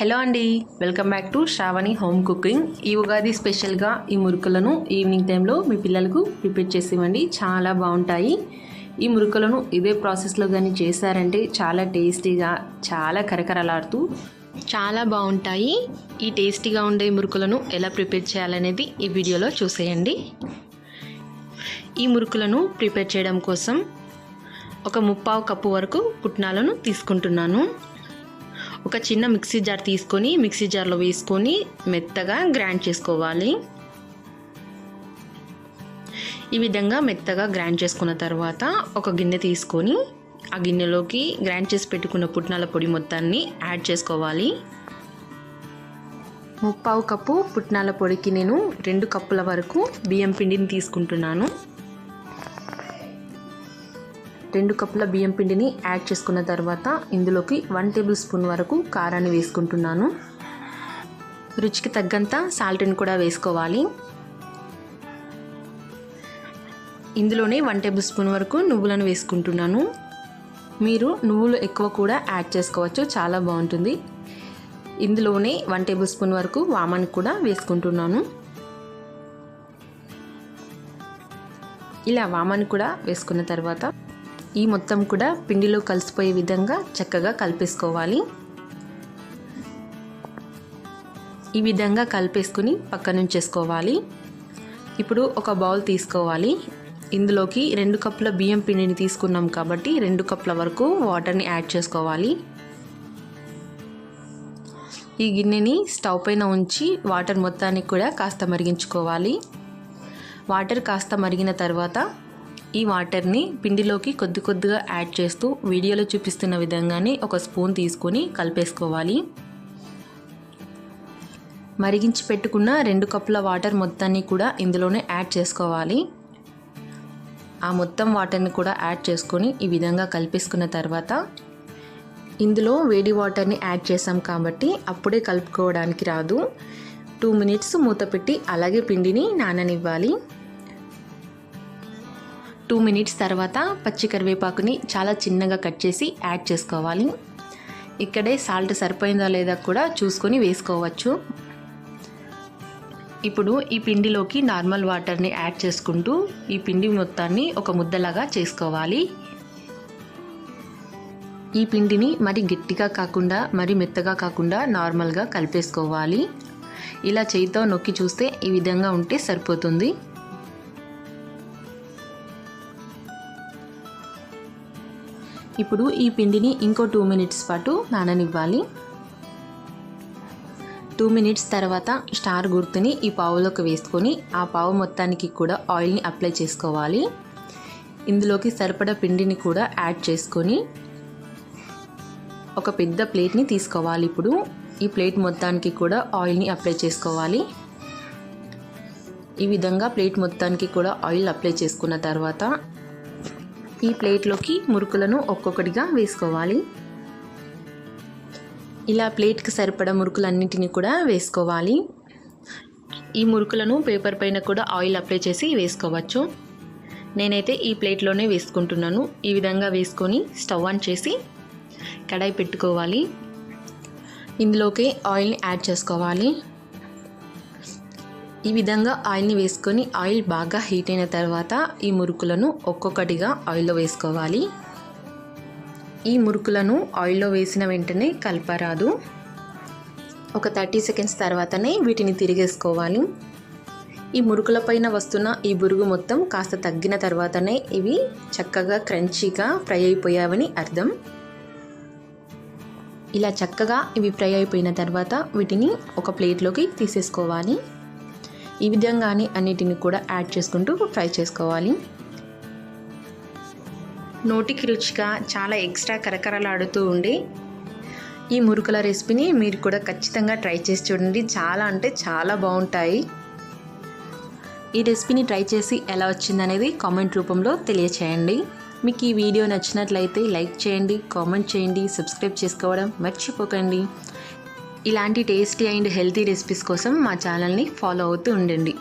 Hello అండి welcome back to Shravani home cooking. ఈ ఉగాది స్పెషల్గా ఈ మురుకులను ఈవినింగ్ టైంలో మీ పిల్లలకు ప్రిపేర్ చేసి ఇవ్వండి చాలా బాగుంటాయి. ఈ మురుకులను ఇదే ప్రాసెస్లో కానీ చేశారంటే చాలా టేస్టీగా చాలా కరకరలాడుతూ చాలా బాగుంటాయి. ఈ టేస్టీగా ఉండే మురుకులను ఎలా ప్రిపేర్ చేయాలనేది ఈ వీడియోలో చూసేయండి. ఈ మురుకులను ప్రిపేర్ చేయడం కోసం ఒక ముప్పావు కప్పు వరకు పుట్నాలను తీసుకుంటున్నాను. ఒక చిన్న మిక్సీ జార్ తీసుకొని మిక్సీ జార్లో వేసుకొని మెత్తగా గ్రైండ్ చేసుకోవాలి. ఈ విధంగా మెత్తగా గ్రైండ్ చేసుకున్న తర్వాత ఒక గిన్నె తీసుకొని ఆ గిన్నెలోకి గ్రైండ్ చేసి పెట్టుకున్న పుట్నాల పొడి మొత్తాన్ని యాడ్ చేసుకోవాలి. ముప్పావు కప్పు పుట్నాల పొడికి నేను రెండు కప్పుల వరకు బియ్యం పిండిని తీసుకుంటున్నాను. రెండు కప్పుల బియ్యం పిండిని యాడ్ చేసుకున్న తర్వాత ఇందులోకి వన్ టేబుల్ స్పూన్ వరకు కారాన్ని వేసుకుంటున్నాను. రుచికి తగ్గంత సాల్ట్ని కూడా వేసుకోవాలి. ఇందులోనే వన్ టేబుల్ స్పూన్ వరకు నువ్వులను వేసుకుంటున్నాను. మీరు నువ్వులు ఎక్కువ కూడా యాడ్ చేసుకోవచ్చు చాలా బాగుంటుంది. ఇందులోనే వన్ టేబుల్ స్పూన్ వరకు వామాన్ని కూడా వేసుకుంటున్నాను. ఇలా వామాన్ని కూడా వేసుకున్న తర్వాత ఈ మొత్తం కూడా పిండిలో కలిసిపోయే విధంగా చక్కగా కలిపేసుకోవాలి. ఈ విధంగా కలిపేసుకుని పక్కనుంచేసుకోవాలి. ఇప్పుడు ఒక బౌల్ తీసుకోవాలి. ఇందులోకి రెండు కప్పుల బియ్యం పిండిని తీసుకున్నాం కాబట్టి రెండు కప్పుల వరకు వాటర్ని యాడ్ చేసుకోవాలి. ఈ గిన్నెని స్టవ్ పైన ఉంచి వాటర్ మొత్తానికి కూడా కాస్త మరిగించుకోవాలి. వాటర్ కాస్త మరిగిన తర్వాత ఈ వాటర్ని పిండిలోకి కొద్ది కొద్దిగా యాడ్ చేస్తూ వీడియోలో చూపిస్తున్న విధంగానే ఒక స్పూన్ తీసుకొని కలిపేసుకోవాలి. మరిగించి పెట్టుకున్న రెండు కప్పుల వాటర్ మొత్తాన్ని కూడా ఇందులోనే యాడ్ చేసుకోవాలి. ఆ మొత్తం వాటర్ని కూడా యాడ్ చేసుకొని ఈ విధంగా కలిపేసుకున్న తర్వాత ఇందులో వేడి వాటర్ని యాడ్ చేసాం కాబట్టి అప్పుడే కలుపుకోవడానికి రాదు. టూ మినిట్స్ మూత పెట్టి అలాగే పిండిని నాననివ్వాలి. టూ మినిట్స్ తర్వాత పచ్చి కరివేపాకుని చాలా చిన్నగా కట్ చేసి యాడ్ చేసుకోవాలి. ఇక్కడే సాల్ట్ సరిపోయిందా లేదా కూడా చూసుకొని వేసుకోవచ్చు. ఇప్పుడు ఈ పిండిలోకి నార్మల్ వాటర్ని యాడ్ చేసుకుంటూ ఈ పిండి మొత్తాన్ని ఒక ముద్దలాగా చేసుకోవాలి. ఈ పిండిని మరి గట్టిగా కాకుండా మరి మెత్తగా కాకుండా నార్మల్గా కలిపేసుకోవాలి. ఇలా చేయితో నొక్కి చూస్తే ఈ విధంగా ఉంటే సరిపోతుంది. ఇప్పుడు ఈ పిండిని ఇంకో టూ మినిట్స్ పాటు నాననివ్వాలి. టూ మినిట్స్ తర్వాత స్టార్ గుర్తుని ఈ పావులోకి వేసుకొని ఆ పావు మొత్తానికి కూడా ఆయిల్ని అప్లై చేసుకోవాలి. ఇందులోకి సరిపడా పిండిని కూడా యాడ్ చేసుకొని ఒక పెద్ద ప్లేట్ని తీసుకోవాలి ఇప్పుడు. ఈ ప్లేట్ మొత్తానికి కూడా ఆయిల్ని అప్లై చేసుకోవాలి. ఈ విధంగా ప్లేట్ మొత్తానికి కూడా ఆయిల్ అప్లై చేసుకున్న తర్వాత ఈ ప్లేట్లోకి మురుకులను ఒక్కొక్కటిగా వేసుకోవాలి. ఇలా ప్లేట్కి సరిపడ మురుకులన్నింటినీ కూడా వేసుకోవాలి. ఈ మురుకులను పేపర్ పైన కూడా ఆయిల్ అప్లై చేసి వేసుకోవచ్చు. నేనైతే ఈ ప్లేట్లోనే వేసుకుంటున్నాను. ఈ విధంగా వేసుకొని స్టవ్ ఆన్ చేసి కడాయి పెట్టుకోవాలి. ఇందులోకి ఆయిల్ని యాడ్ చేసుకోవాలి. ఈ విధంగా ఆయిల్ని వేసుకొని ఆయిల్ బాగా హీట్ అయిన తర్వాత ఈ మురుకులను ఒక్కొక్కటిగా ఆయిల్లో వేసుకోవాలి. ఈ మురుకులను ఆయిల్లో వేసిన వెంటనే కలపరాదు. ఒక థర్టీ సెకండ్స్ తర్వాతనే వీటిని తిరిగేసుకోవాలి. ఈ మురుకుల పైన వస్తున్న ఈ బురుగు మొత్తం కాస్త తగ్గిన తర్వాతనే ఇవి చక్కగా క్రంచీగా ఫ్రై అయిపోయావని అర్థం. ఇలా చక్కగా ఇవి ఫ్రై అయిపోయిన తర్వాత వీటిని ఒక ప్లేట్లోకి తీసేసుకోవాలి. ఈ విధంగానే అన్నిటిని కూడా యాడ్ చేసుకుంటూ ఫ్రై చేసుకోవాలి. నోటికి రుచిగా చాలా ఎక్స్ట్రా కరకరలాడుతూ ఉండి ఈ మురుకుల రెసిపీని మీరు కూడా ఖచ్చితంగా ట్రై చేసి చూడండి. చాలా అంటే చాలా బాగుంటాయి. ఈ రెసిపీని ట్రై చేసి ఎలా వచ్చిందనేది కామెంట్ రూపంలో తెలియచేయండి. మీకు ఈ వీడియో నచ్చినట్లయితే లైక్ చేయండి కామెంట్ చేయండి సబ్స్క్రైబ్ చేసుకోవడం మర్చిపోకండి. ఇలాంటి టేస్టీ అండ్ హెల్తీ రెసిపీస్ కోసం మా ఛానల్ని ఫాలో అవుతూ ఉండండి.